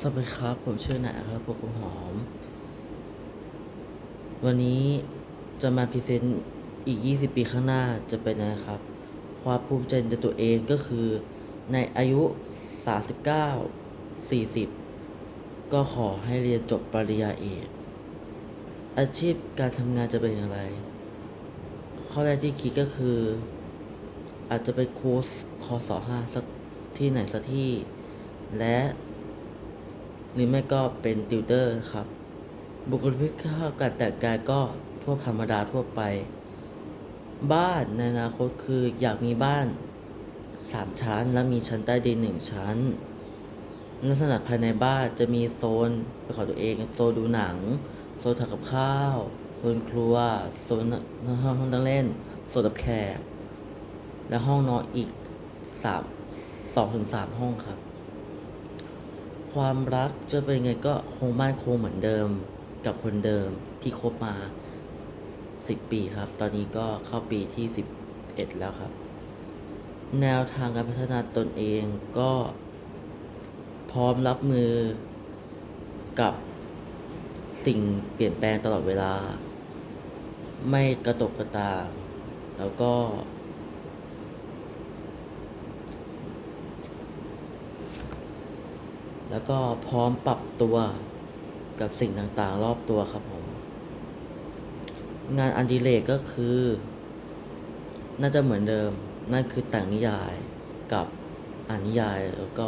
สวัสดีครับ ผมชื่อหนายอัครพลคุณหอม วันนี้จะมาพรีเซนต์อีก 20 ปีข้างหน้าจะเป็นยังไงครับ ความภูมิใจในตัวเองก็คือในอายุ 39 40 ก็ขอให้เรียนจบปริญญาเอก อาชีพการทำงานจะเป็นอย่างไร ข้อแรกที่คิดก็คือ อาจจะไปค้ชคอสอห้าสักที่ไหนสักที่ และ หรือไม่ก็เป็นติวเตอร์ครับ บุคลิกภาพการแต่งกายก็ทั่วธรรมดาทั่วไป บ้านในอนาคตคืออยากมีบ้านสามชั้นและมีชั้นใต้ดินหนึ่งชั้น ลักษณะภายในบ้านจะมีโซนเป็นของตัวเองโซนดูหนัง โซนทำกับข้าว โซนครัว โซนห้องห้องนั่งเล่น โซนรับแขกและห้องนอนอีกสามสองถึงสามห้องครับ ความรักจะเป็นไงก็คงมั่นคงเหมือนเดิมกับคนเดิมที่คบมาสิบปีครับ ตอนนี้ก็เข้าปีที่สิบเอ็ดแล้วครับ แนวทางการพัฒนาตนเองก็พร้อมรับมือกับสิ่งเปลี่ยนแปลงตลอดเวลา ไม่กระตกกระตากแล้วก็ แล้วก็พร้อมปรับตัวกับสิ่งต่างๆ รอบตัวครับผม งานอันดิเรกก็คือ น่าจะเหมือนเดิม นั่นคือแต่งนิยายกับอ่านนิยายแล้วก็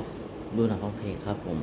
ดูหนังฟังเพลงครับผม